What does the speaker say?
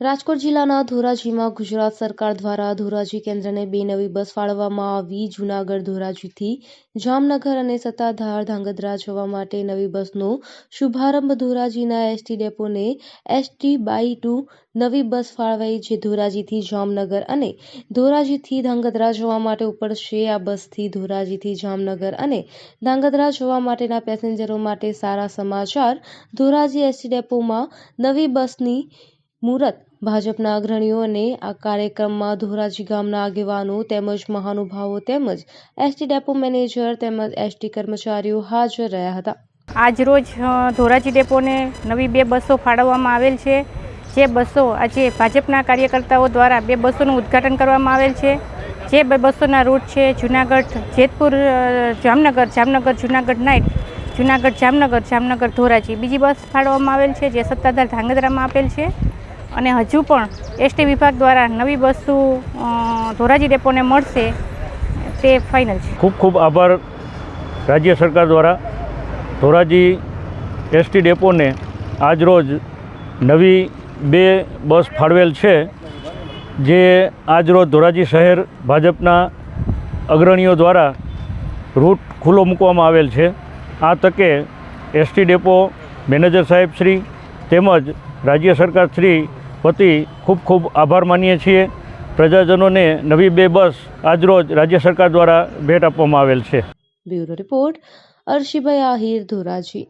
રાજકોટ જિલ્લાના ધોરાજીમાં ગુજરાત સરકાર દ્વારા ધોરાજી કેન્દ્રને બે નવી બસ ફાળવવામાં આવી. જૂનાગઢ ધોરાજીથી જામનગર અને સત્તાધાર ધાંગધ્રા જવા માટે નવી બસનો શુભારંભ ધોરાજીના એસટી ડેપોને એસટી બાય ટુ નવી બસ ફાળવાઈ જે ધોરાજીથી જામનગર અને ધોરાજીથી ધાંગધ્રા જવા માટે ઉપડશે. આ બસથી ધોરાજીથી જામનગર અને ધાંગધ્રા જવા માટેના પેસેન્જરો માટે સારા સમાચાર ધોરાજી એસટી ડેપોમાં નવી બસની મુહૂર્ત ભાજપના અગ્રણીઓ આ કાર્યક્રમમાં ધોરાજી ગામના આગેવાનો તેમજ મહાનુભાવો તેમજ એસટી ડેપો મેનેજર તેમજ એસટી કર્મચારીઓ હાજર રહ્યા હતા. આજ રોજ ધોરાજી ડેપોને નવી બે બસો ફાળવવામાં આવેલ છે. જે બસો આજે ભાજપના કાર્યકર્તાઓ દ્વારા બે બસોનું ઉદ્ઘાટન કરવામાં આવેલ છે. જે બે બસોના રૂટ છે જુનાગઢ જેતપુર જામનગર જામનગર, જુનાગઢ નાઇટ, જુનાગઢ, જામનગર જામનગર, ધોરાજી. બીજી બસ ફાળવવામાં આવેલ છે જે સત્તાધાર ધાંગધ્રામાં આપેલ છે. અને હજુ પણ એસટી વિભાગ દ્વારા નવી બસો ધોરાજી ડેપોને મળશે તે ફાઇનલ છે. ખૂબ ખૂબ આભાર રાજ્ય સરકાર દ્વારા ધોરાજી એસટી ડેપોને આજરોજ નવી બે બસ ફાળવેલ છે, જે આજરોજ ધોરાજી શહેર ભાજપના અગ્રણીઓ દ્વારા રૂટ ખુલ્લો મૂકવામાં આવેલ છે. આ તકે એસટી ડેપો મેનેજર સાહેબ શ્રી તેમજ રાજ્ય સરકાર શ્રી વતી ખૂબ ખૂબ આભાર માનીએ છીએ. પ્રજાજનોને નવી બે બસ આજરોજ રાજ્ય સરકાર દ્વારા ભેટ આપવામાં આવેલ છે. Bureau report Arshibhai Ahir Dhoraji.